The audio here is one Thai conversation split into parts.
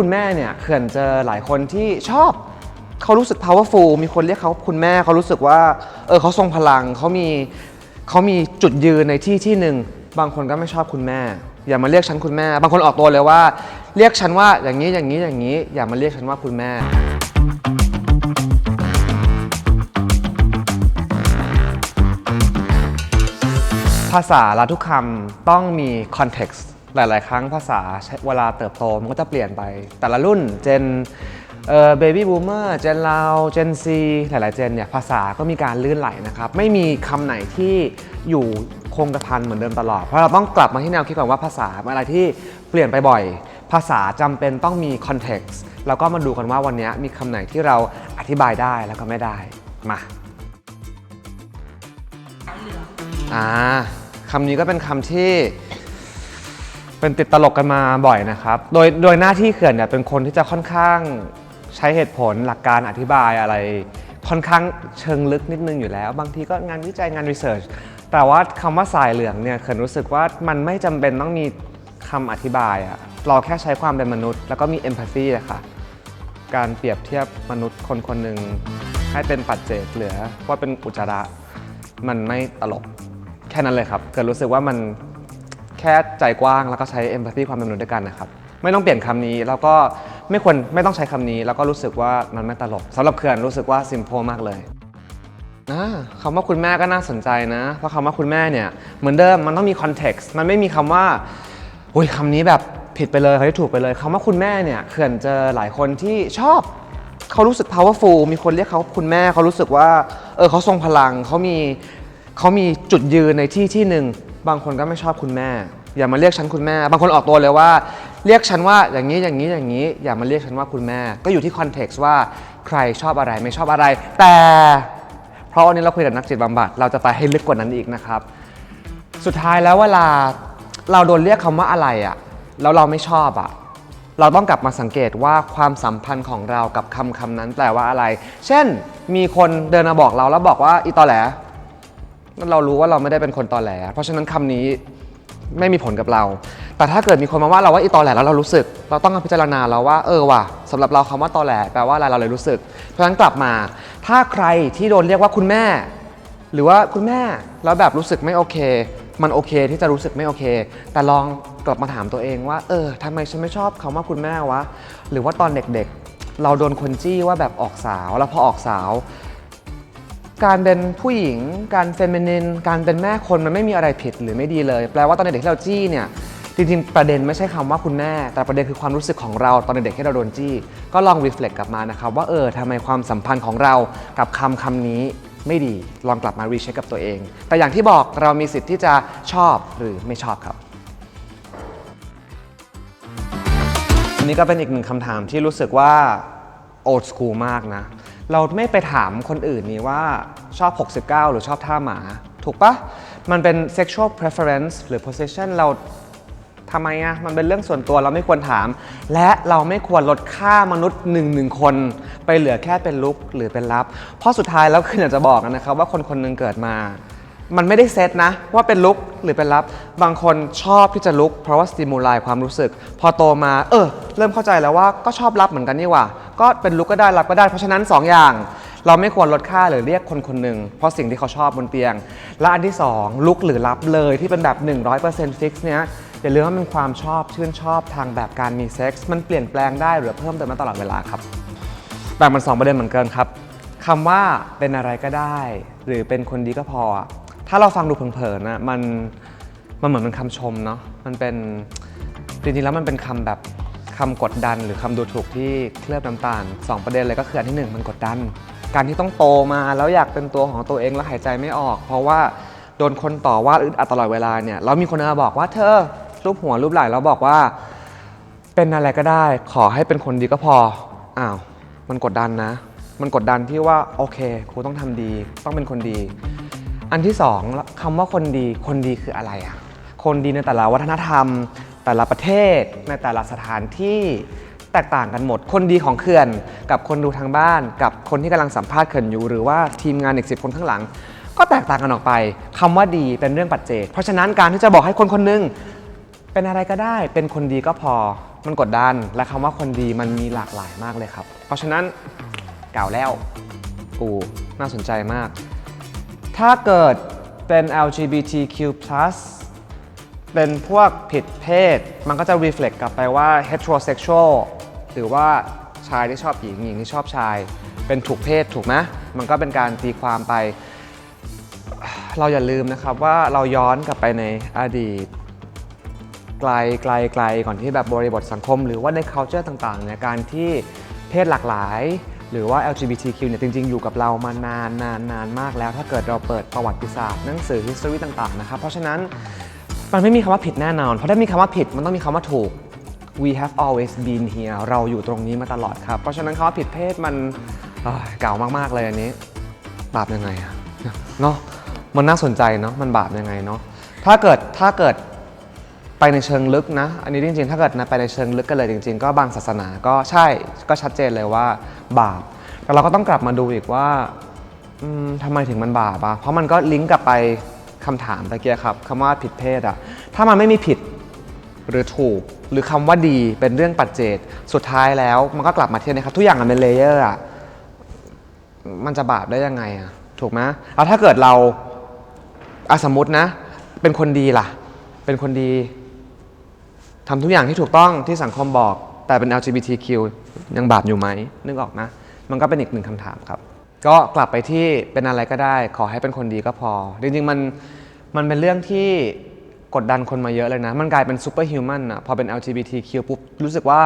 คุณแม่เนี่ยเขื่อนเจอหลายคนที่ชอบเขารู้สึก powerful มีคนเรียกเขาคุณแม่เขารู้สึกว่าเออเขาทรงพลังเขามีเขามีจุดยืนในที่ที่หนึ่งบางคนก็ไม่ชอบคุณแม่ อย่ามาเรียกฉันคุณแม่ บางคนออกตัวเลยว่า เรียกฉันว่าอย่างนี้อย่างนี้อย่างนี้ อย่ามาเรียกฉันว่าคุณแม่ภาษาละทุกคำต้องมี context หลาย ๆ ครั้งภาษาเวลาเติบโตมันก็จะเปลี่ยนไป แต่ละรุ่นเจนเอ่อ baby boomer เจนเราเจน Z หลาย ๆ เจนเนี่ยภาษาก็มีการลื่นไหลนะครับ ไม่มีคำไหนที่อยู่คงกระพันเหมือนเดิมตลอด เพราะเราต้องกลับมาที่แนวคิดก่อนว่าภาษาเป็นอะไรที่เปลี่ยนไปบ่อย ภาษาจำเป็นต้องมี context แล้วก็มาดูกันว่าวันนี้มีคำไหนที่เราอธิบายได้แล้วก็ไม่ได้ มาอ่าคำนี้ก็เป็นคำที่ เป็นติดตลกกันมาบ่อยนะครับ โดยโดยหน้าที่เขื่อนเนี่ยเป็นคนที่จะค่อนข้างใช้เหตุผลหลักการอธิบายอะไร ค่อนข้างเชิงลึกนิดนึงอยู่แล้ว บางทีก็งานวิจัยงานรีเสิร์ชแต่ว่าคำว่าสายเหลืองเนี่ยเขื่อนรู้สึกว่ามันไม่จำเป็นต้องมีคำอธิบายอะเราแค่ใช้ความเป็นมนุษย์ แล้วก็มีเอมพัตซีอะค่ะการเปรียบเทียบมนุษย์คนคนหนึ่งให้เป็นปัจเจกเหลือว่าเป็นอุจจาระมันไม่ตลกแค่นั้นเลยครับเกิดรู้สึกว่ามัน แค่ใจกว้างแล้วก็ใช้เอมพัตตีความเป็นมนุษย์ด้วยกันนะครับ ไม่ต้องเปลี่ยนคำนี้แล้วก็ไม่ควรไม่ต้องใช้คำนี้ แล้วก็รู้สึกว่ามันไม่ตลกสำหรับเขื่อนรู้สึกว่าซิม p พมากเลยอ่าคำว่าคุณแม่ก็น่าสนใจนะ เพราะคำว่าคุณแม่เนี่ยเหมือนเดิมมันต้องมีคอนเท็กซ์มันไม่มีคำว่าอุ้ยคำนี้แบบผิดไปเลยคำนี้ถูกไปเลยคำว่าคุณแม่เนี่ยเขื่อนเจอหลายคนที่ชอบ เขารู้สึก powerful มีคนเรียกเขาคุณแม่เขารู้สึกว่า เออเขาทรงพลังเขามีเขามีจุดยืนในที่ที่หนึ่ง บางคนก็ไม่ชอบคุณแม่ อย่ามาเรียกฉันคุณแม่ บางคนออกตัวเลยว่า เรียกฉันว่าอย่างนี้อย่างนี้อย่างนี้ อย่ามาเรียกฉันว่าคุณแม่ ก็อยู่ที่คอนเท็กซ์ว่าใครชอบอะไรไม่ชอบอะไร แต่เพราะวันนี้เราคุยกับนักจิตบำบัดเราจะไปให้ลึกกว่านั้นอีกนะครับ สุดท้ายแล้วเวลาเราโดนเรียกคำว่าอะไรอะแล้วเราไม่ชอบอะเราต้องกลับมาสังเกตว่าความสัมพันธ์ของเรากับคำคำนั้นแปลว่าอะไร เช่น มีคนเดินมาบอกเราแล้วบอกว่าอีตอแหล เรารู้ว่าเราไม่ได้เป็นคนตอแหล เพราะฉะนั้นคำนี้ไม่มีผลกับเรา แต่ถ้าเกิดมีคนมาว่าเราว่าอีตอแหลแล้วเรารู้สึก เราต้องพิจารณาแล้วว่าเออว่ะสำหรับเราคำว่าตอแหลแปลว่าอะไรเราเลยรู้สึก เพราะฉะนั้นกลับมา ถ้าใครที่โดนเรียกว่าคุณแม่ หรือว่าคุณแม่แล้วแบบรู้สึกไม่โอเค มันโอเคที่จะรู้สึกไม่โอเค แต่ลองกลับมาถามตัวเองว่าเออทำไมฉันไม่ชอบคำว่าคุณแม่วะหรือว่าตอนเด็กๆ เราโดนคนจี้ว่าแบบออกสาวแล้วพอออกสาว การเป็นผู้หญิง การเฟมินิน การเป็นแม่คนมันไม่มีอะไรผิดหรือไม่ดีเลย แปลว่าตอนเด็กๆที่เราจี้เนี่ยจริงๆ ประเด็นไม่ใช่คำว่าคุณแม่ แต่ประเด็นคือความรู้สึกของเราตอนเด็กๆที่เราโดนจี้ ก็ลองรีเฟล็กกลับมานะครับว่าเออทำไมความสัมพันธ์ของเรากับคำคำนี้ไม่ดีลองกลับมารีเช็คกับตัวเอง แต่อย่างที่บอกเรามีสิทธิ์ที่จะชอบหรือไม่ชอบครับอันนี้ก็เป็นอีกหนึ่งคำถามที่รู้สึกว่าโอ d ส o ูมากนะ เราไม่ไปถามคนอื่นนี่ว่าชอบ 69 หรือชอบท่าหมา ถูกปะมันเป็น sexual preference หรือ possession เราทำไมอะมันเป็นเรื่องส่วนตัวเราไม่ควรถาม และเราไม่ควรลดค่ามนุษย์หนึ่งหนึ่งคน ไปเหลือแค่เป็นลุกหรือเป็นลับ เพราะสุดท้ายแล้วคืออยากจะบอกนะครับว่าคนคนหนึ่งเกิดมา มันไม่ได้เซตนะ ว่าเป็นลุกหรือเป็นลับ บางคนชอบที่จะลุกเพราะว่าสติมูลายความรู้สึก พอโตมา เออ เริ่มเข้าใจแล้วว่าก็ชอบรับเหมือนกันนี่หว่า ก็เป็นลุกก็ได้รับก็ได้ เพราะฉะนั้น 2 อย่าง เราไม่ควรลดค่าหรือเรียกคนคนหนึ่งเพราะสิ่งที่เขาชอบบนเตียง และอันที่ 2 ลุกหรือรับเลยที่เป็นแบบ 100%ฟิกซ์เนี้ยอย่าลืมว่ามันความชอบชื่นชอบทางแบบการมีเซ็กซ์มันเปลี่ยนแปลงได้หรือเพิ่มเติมมาตลอดเวลาครับแบ่งเป็นสองประเด็นเหมือนกันครับคำว่าเป็นอะไรก็ได้ หรือเป็นคนดีก็พอ ถ้าเราฟังดูเผินๆนะมันมันเหมือนเป็นคำชมเนาะมันเป็นจริงๆแล้วมันเป็นคำแบบ คำกดดันหรือคำดูถูกที่เคลือบน้ำตาลสองประเด็นเลยก็คืออันที่หนึ่งมันกดดัน การที่ต้องโตมาแล้วอยากเป็นตัวของตัวเองแล้วหายใจไม่ออก เพราะว่าโดนคนต่อว่าอึดอัดตลอดเวลาเนี่ยแล้วมีคนมาบอกว่าเธอรูปหัวรูปไหล่แล้วบอกว่า เป็นอะไรก็ได้ ขอให้เป็นคนดีก็พออ้าวมันกดดันนะ มันกดดันที่ว่าโอเคครูต้องทำดี ต้องเป็นคนดี อันที่สองคำว่าคนดีคนดีคืออะไรอะคนดีในแต่ละวัฒนธรรม แต่ละประเทศในแต่ละสถานที่แตกต่างกันหมด คนดีของเขื่อน กับคนดูทางบ้าน กับคนที่กำลังสัมภาษณ์เขื่อนอยู่ หรือว่าทีมงานอีกสิคนข้างหลัง ก็แตกต่างกันออกไปคำว่าดีเป็นเรื่องปัจเจก เพราะฉะนั้นการที่จะบอกให้คนคนหนึงเป็นอะไรก็ได้ เป็นคนดีก็พอมันกดดัน และคำว่าคนดีมันมีหลากหลายมากเลยครับ เพราะฉะนั้นกล่าวแล้วอูน่าสนใจมาก ถ้าเกิดเป็น LGBTQ+ เป็นพวกผิดเพศ มันก็จะ reflect กลับไปว่า heterosexual หรือว่าชายที่ชอบหญิงหญิงที่ชอบชาย เป็นถูกเพศถูกไหมมันก็เป็นการตีความไป เราอย่าลืมนะครับว่าเราย้อนกลับไปในอดีต ไกลไกลไกลก่อนที่แบบบริบทสังคม หรือว่าใน culture ต่างๆเนี่ยการที่เพศหลากหลาย หรือว่า LGBTQ เนี่ยจริง ๆ อยู่กับเรามานานนานนานมากแล้ว ถ้าเกิดเราเปิดประวัติศาสตร์หนังสือ history ต่างๆนะครับเพราะฉะนั้น มันไม่มีคำว่าผิดแน่นอน เพราะถ้ามีคำว่าผิดมันต้องมีคำว่าถูก we have always been here เราอยู่ตรงนี้มาตลอดครับ เพราะฉะนั้นคำว่าผิดเพศมันเก่ามากๆเลยอันนี้บาปยังไงอะเนาะมันน่าสนใจเนาะมันบาปยังไงเนาะถ้าเกิดถ้าเกิดไปในเชิงลึกนะ อันนี้จริงๆ ถ้าเกิดนะไปในเชิงลึกกันเลยจริง ๆ ก็บางศาสนาก็ใช่ก็ชัดเจนเลยว่าบาปแต่เราก็ต้องกลับมาดูอีกว่าอืมทำไมถึงมันบาปอะเพราะมันก็ลิงก์กลับไป คำถามตะเกียครับคำว่าผิดเพศอะถ้ามันไม่มีผิดหรือถูก หรือคำว่าดีเป็นเรื่องปัจเจกสุดท้ายแล้วมันก็กลับมาเที่นี่ครับ ทุกอย่างมันเป็นเลเยอร์อะมันจะบาปได้ยังไงอะถูกไหมแล้วถ้าเกิดเราอะสมมตินะ เป็นคนดีล่ะ เป็นคนดีทำทุกอย่างที่ถูกต้องที่สังคมบอก แต่เป็น LGBTQ ยังบาปอยู่ไหมนึกออกนะ มันก็เป็นอีกหนึ่งคำถามครับ ก็กลับไปที่เป็นอะไรก็ได้ ขอให้เป็นคนดีก็พอ จริงๆมันมันเป็นเรื่องที่กดดันคนมาเยอะเลยนะ มันกลายเป็นซูเปอร์ฮิวแมนอะพอเป็น LGBTQ ปุ๊บ รู้สึกว่า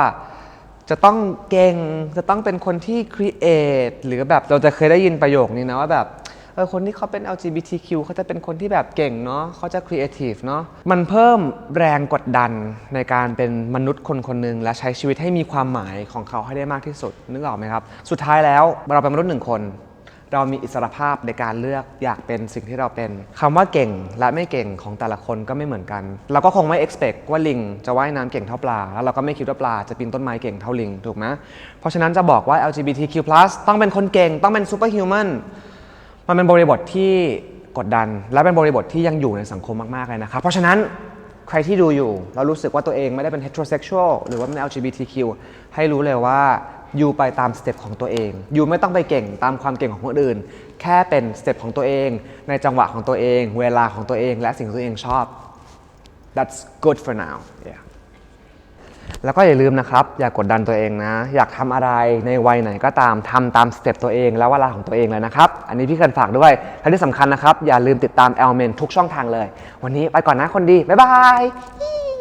จะต้องเก่ง จะต้องเป็นคนที่ครีเอทหรือแบบเราจะเคยได้ยินประโยคนี้นะว่าแบบ เออคนที่เขาเป็น LGBTQ เขาจะเป็นคนที่แบบเก่งเนาะเขาจะครีเอทีฟเนาะมันเพิ่มแรงกดดันในการเป็นมนุษย์คนคนหนึ่งและใช้ชีวิตให้มีความหมายของเขาให้ได้มากที่สุดนึกออกไหมครับ สุดท้ายแล้วเราเป็นมนุษย์หนึ่งคน เรามีอิสรภาพในการเลือกอยากเป็นสิ่งที่เราเป็นคำว่าเก่งและไม่เก่งของแต่ละคนก็ไม่เหมือนกัน เราก็คงไม่ expect ว่าลิงจะว่ายน้ำเก่งเท่าปลาแล้วเราก็ไม่คิดว่าปลาจะปีนต้นไม้เก่งเท่าลิงถูกไหมเพราะฉะนั้นจะบอกว่า LGBTQ+ ต้องเป็นคนเก่งต้องเป็น superhuman มันเป็นบริบทที่กดดัน และเป็นบริบทที่ยังอยู่ในสังคมมากๆเลยนะครับ เพราะฉะนั้นใครที่ดูอยู่ แล้วรู้สึกว่าตัวเองไม่ได้เป็น heterosexual หรือว่าเป็น LGBTQ ให้รู้เลยว่าอยู่ไปตามสเต็ปของตัวเอง อยู่ไม่ต้องไปเก่งตามความเก่งของคนอื่น แค่เป็นสเต็ปของตัวเอง ในจังหวะของตัวเอง เวลาของตัวเอง และสิ่งที่ตัวเองชอบ that's good for now yeah แล้วก็อย่าลืมนะครับ อย่ากกดดันตัวเองนะ อยากทำอะไรในวัยไหนก็ตามทำตามสเต็ปตัวเองและเวลาของตัวเองเลยนะครับ อันนี้พี่เคนฝากด้วยและที่สำคัญนะครับ อย่าลืมติดตามแอลเมนทุกช่องทางเลย วันนี้ไปก่อนนะคนดี บ๊ายบาย